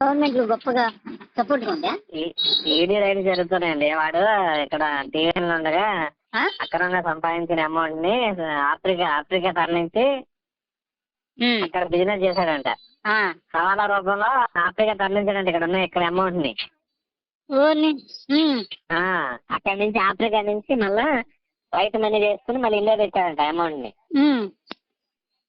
Government గొప్పగా support ఉందా? ED ride జరుగుతున్నాయండి. వాడు ఇక్కడ టీవీలో ఉండగా? అక్రమంగా సంపాదించిన అమౌంట్ని ఆఫ్రికా ఆఫ్రికా తరలించి ఉమ్, ఇక్కడ బిజినెస్ చేశాడంట. సవాలా రూపంలో ఆఫ్రికా తరలించాడంట ఇక్కడ ఉన్న ఇక్కడ అమౌంట్ని అక్కడి నుంచి ఆఫ్రికా నుంచి మళ్ళా వైట్ మనీ చేసుకుని మళ్ళీ ఇండియా తెచ్చాడంట అమౌంట్ని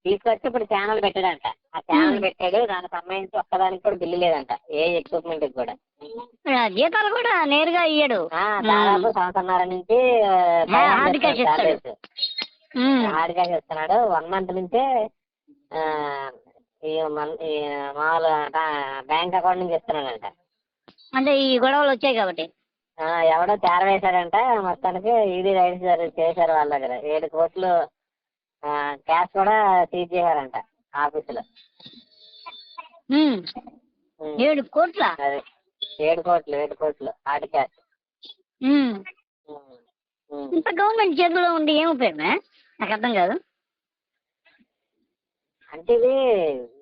తీసుకొచ్చి ఇప్పుడు ఛానల్ పెట్టాడంట. ఆ ఛానల్ పెట్టాడు దానికి సంబంధించి ఒక్కదానికి కూడా బిల్లు లేదంట ఏ ఎక్విప్మెంట్ కూడా. జీతాలు కూడా నేరుగా ఇయ్యడు. ఆ, దాదాపు సంవత్సరంన్నర నుంచి ఆ, ఆ, పైన హార్డ్ క్యాష్ ఇస్తాడు. salaries. ఉమ్, హార్డ్ క్యాష్ ఇస్తున్నాడు వన్ మంత్ నుంచే మామూలు బ్యాంక్ అకౌంట్ నుంచి ఇస్తున్నాడంట అంటే ఈ గొడవలు వచ్చాయి కాబట్టి. ఆ, ఎవడో చేరవేశాడంట మొత్తానికి ఈడీ రైడ్స్ చేశారు వాళ్ళ దగ్గర. ఏడు కోట్లు క్యాష్ కూడా సీజ్ చేశారంట ఆఫీసులో. ఉమ్, ఉమ్. ఏడు కోట్ల? అదే. ఏడు కోట్లు ఏడు కోట్లు హార్డ్ క్యాష్. ఇంత గవర్నమెంట్ చేతిలో ఉండి ఏం ఉపయోగమే? నాకు అర్థం కాదు. అంటే ఇది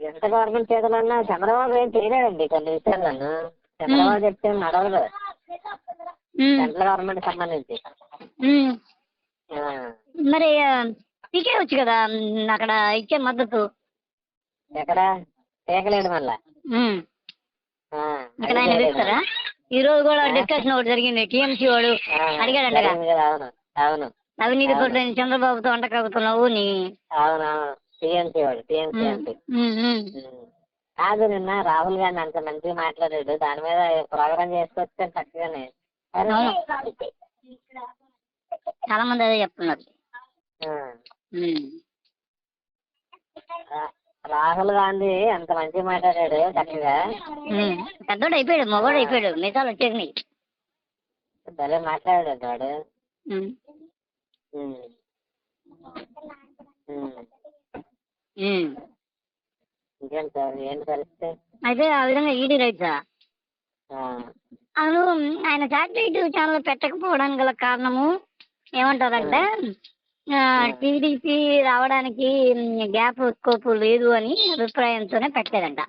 ఎంత గవర్నమెంట్ చేతులు ఉన్నా చంద్రబాబు ఏం చేయలేదండి కొన్ని విషయాలను చంద్రబాబు చెప్తే నడవదు. సెంట్రల్ గవర్నమెంట్ సంబంధించి. మరి వచ్చు కదా. అక్కడ ఇచ్చే మద్దతు. ఎక్కడ? మళ్ళా? ఆయన ఈ రోజు కూడా డిస్కషన్ ఒకటి జరిగింది. టీఎంసీ వాడు కదా, అవును. అవును. అవినీతి పరుడైన చంద్రబాబుతో అంట కలుగుతున్నావు నీ అవును అవును. టీఎంసీ వాడు టీఎంసీ అంటే. కాదు నిన్న రాహుల్ గాంధీ అంత మంచిగా మాట్లాడాడు. దాని మీద ప్రోగ్రామ్ చేసుకొస్తే చక్కగానే. చాలా మంది అదే చెప్తున్నారు. రాహుల్ గాంధీ అంత మంచిగా మాట్లాడాడు చక్కగా. పెద్దోడు అయిపోయాడు మగోడు అయిపోయాడు మిగతాలు వచ్చేసినాయి. భలే మాట్లాడాడు వాడు. ఇంకేంటి సార్ ఏంటి పరిస్థితి? అయితే ఆ విధంగా ఈడీ రైట్సా? అను ఆయన శాటిలైట్ ఛానల్ పెట్టకపోవడానికి గల కారణము ఏమంటారంటే టీడీపీ రావడానికి గ్యాప్ స్కోప్ లేదు అని అభిప్రాయంతోనే పెట్టారంట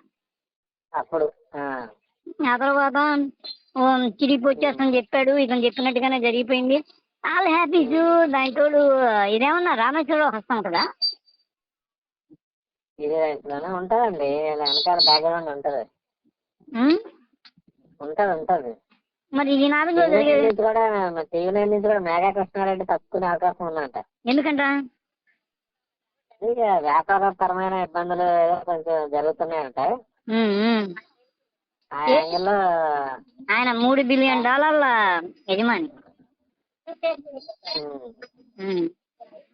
అప్పుడు ఆ, తర్వాత టీడీపీ వచ్చేస్తుందని చెప్పాడు ఇతను చెప్పినట్టుగానే జరిగిపోయింది. ఆల్ హ్యాపీస్ దాని తోడు ఇదేమన్నా రామేశ్వరం హస్తం ఉంటుందా? ఇది రైతులోనే ఉంటుందండి ఇలా వెనకాల బ్యాక్గ్రౌండ్ ఉంటుంది? ఉంటుంది ఉంటుంది. మరి ఈ నాలుగు టీవీ నైన్ నుంచి కూడా టీవీ నైన్ నుంచి కూడా మేఘా కృష్ణారెడ్డి తప్పుకునే అవకాశం ఉందంట. ఎందుకంట? వ్యాపారపరమైన ఇబ్బందులు ఏదో కొంచెం జరుగుతున్నాయంట. ఆయన మూడు బిలియన్ డాలర్ల యజమాని.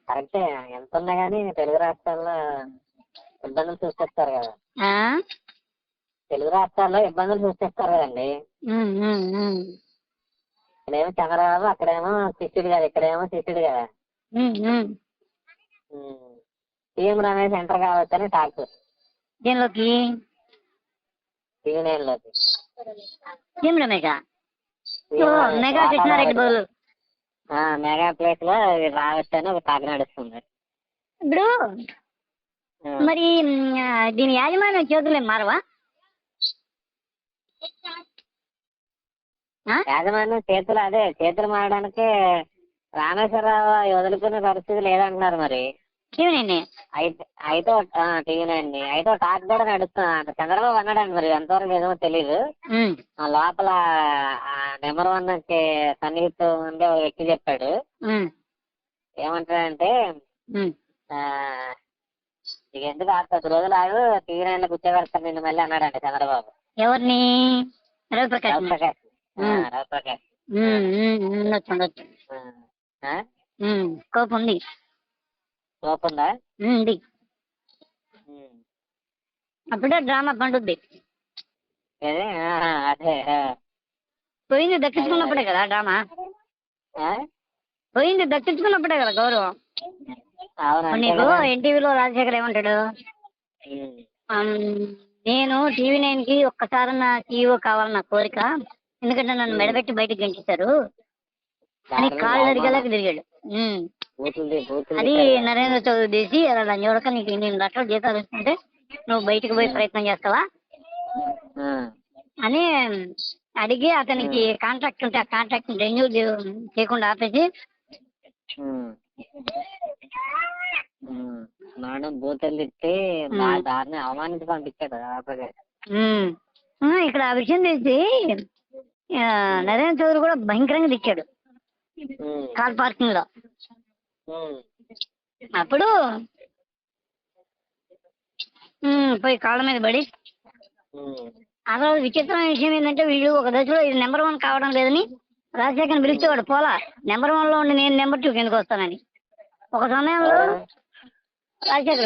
కరెక్టే ఎంత ఉన్నా కానీ తెలుగు రాష్ట్రాల్లో ఇబ్బందులు సృష్టిస్తారు కదా? తెలుగు రాష్ట్రాల్లో ఇబ్బందులు సృష్టిస్తారు కదండి. ఇక్కడేమో చంద్రబాబు అక్కడేమో శిష్యుడు కదా ఇక్కడేమో శిష్యుడు కదా. సీఎం రమేష్ ఎంటర్ కావచ్చని టాక్. దీనిలోకి? టీవీ నైన్లోకి సీఎం రమేష్ ఓ మెగా కృష్ణారెడ్డి బదులు ఆ, మెగా ప్లేస్లో రావచ్చని ఒక టాక్ నడుస్తుంది. ఇప్పుడు మరి దీని యాజమాన్యం చేతులు మారవా? యాజమాన్యం చేతులు అదే చేతులు మారడానికి రామేశ్వరరావు వదులుకునే పరిస్థితి లేదంటున్నారు మరి. అయితే అయితే టీవీ నైన్ అయితే టాక్ కూడా నడుస్తుంది. చంద్రబాబు అన్నాడండి మరి ఎంతవరకు ఏదో తెలియదు లోపల నెంబర్ వన్ సన్నిహిత్ ఉండే ఒక వ్యక్తి చెప్పాడు. ఏమంటాడంటే ఇక ఎందుకు ఆ పది రోజులు ఆగు టీవీ నైన్లో కూర్చోబెడతాను నిన్ను మళ్ళీ అన్నాడండి చంద్రబాబు. ఎవరిని? రవిప్రకాష్. ఉండొచ్చు ఉండొచ్చు. కోపం ఉంది సోప్ ఉందా. అప్పుడే డ్రామా పండుద్ది. అదే. పోయింది దక్కించుకున్నప్పుడే కదా డ్రామా? పోయింది దక్కించుకున్నప్పుడే కదా గౌరవం. నీకు. ఎన్టీవీలో రాజశేఖర్ ఏమంటాడు? నేను టీవీ నైన్కి ఒక్కసారన్నా సీఈఓ కావాలన్న కోరిక ఎందుకంటే నన్ను మెడబెట్టి బయటకు గెంటేశారు అని కాళ్ళు అడిగేలాగా. తిరిగాడు. అది. నరేంద్ర చౌదరి తీసి అలా చూడక నీకు నేను లక్షలు జీతాలు ఇస్తుంటే నువ్వు బయటకు పోయి ప్రయత్నం చేస్తావా. అని అడిగి అతనికి కాంట్రాక్ట్ ఉంటే ఆ కాంట్రాక్ట్ రెన్యూ చేయకుండా ఆపేసి. మేడం బూతులు తిట్టి మా దారిని అవమానించి పంపించాడు ఇక్కడ ఆ విషయం తెలిసి నరేంద్ర చౌదరి కూడా భయంకరంగా తెచ్చాడు ఉమ్. కార్ పార్కింగ్లో. అప్పుడు పోయి కాళ్ళ మీద పడి. అసలు విచిత్రమైన విషయం ఏంటంటే వీళ్ళు ఒక దశలో ఇది నెంబర్ వన్ కావడం లేదని రాజశేఖర్ పిలిచేవాడు పోలా నెంబర్ వన్లో ఉండి నేను నెంబర్ టూ కిందకు వస్తానని ఒక సమయంలో రాజశేఖర్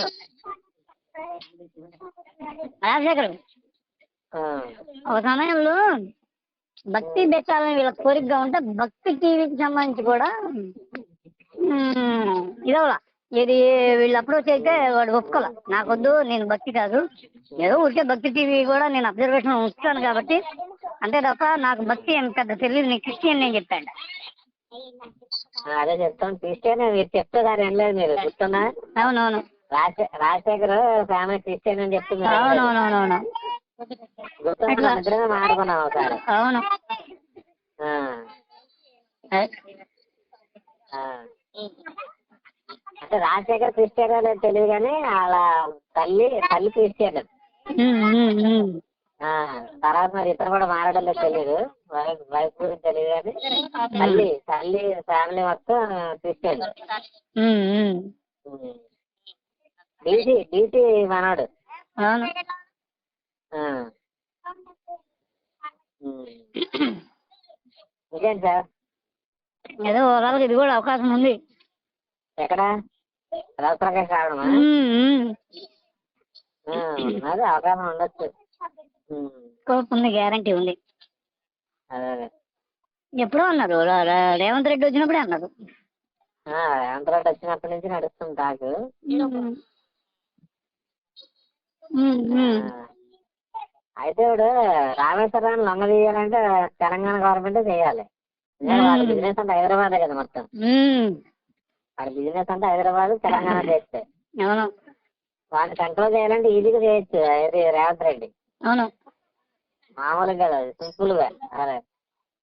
రాజశేఖర్. ఒక సమయంలో భక్తి పెట్టాలని వీళ్ళ కోరికగా ఉంటే భక్తి టీవీకి సంబంధించి కూడా ఇదవలా ఇది వీళ్ళు అప్రోచ్ అయితే వాడు ఒప్పుకోలే. నాకొద్దు నేను భక్తి కాదు. ఏదో ఊరికే భక్తి టీవీ కూడా నేను అబ్జర్వేషన్ ఉంచుతాను కాబట్టి అంతే తప్ప నాకు భక్తి ఏం పెద్ద తెలియదు. నేను క్రిస్టియన్ నేను చెప్పాడు అదే చెప్తాను. క్రిస్టియన్ మీరు చెప్తే దాని వినలేదు మీరు. గుర్తుందా? అవునవును. రాజశే- రాజశేఖర్ ఫ్యామిలీ క్రిస్టియన్ అని చెప్తున్నారు. అవునవునవునవును. ఒకసారి అవును. అంటే రాజశేఖర్ క్రిస్టియన్ అనేది తెలియదు కానీ వాళ్ళ తల్లి తల్లి క్రిస్టియన్ తర్వాత మరి ఇతను కూడా మారడం తెలియదు వైఫ్ గురించి తెలియదు కానీ తల్లి తల్లి ఫ్యామిలీ మొత్తం క్రిస్టియన్. DC DC. ఉమ్. ఇంకేంటి సార్? ఏదో ఓవరాల్గా ఇది కూడా అవకాశం ఉంది. ఎక్కడ. ఆ, అదే అవగాహన ఉండొచ్చు. స్కోప్ ఉంది గ్యారంటీ ఉంది. అదే అదే. ఎప్పుడో అన్నారు రేవంత్ రెడ్డి వచ్చినప్పుడే అన్నారు. ఆ, రేవంత్ వచ్చినప్పటి నుంచి నడుస్తుంది టాకు. అయితే ఇప్పుడు రామేశ్వరాన్ని లొంగ తీయాలంటే తెలంగాణ గవర్నమెంట్ చేయాలి. మ్మ్. బిజినెస్ అంటే హైదరాబాదే కదా మొత్తం. వాడి బిజినెస్ అంటే హైదరాబాద్ తెలంగాణ చేస్తే. వాడిని కంట్రోల్ చేయాలంటే ఈజీగా చేయొచ్చు రేవంత్ రెడ్డి. మామూలుగా కదా సింపుల్గా అరే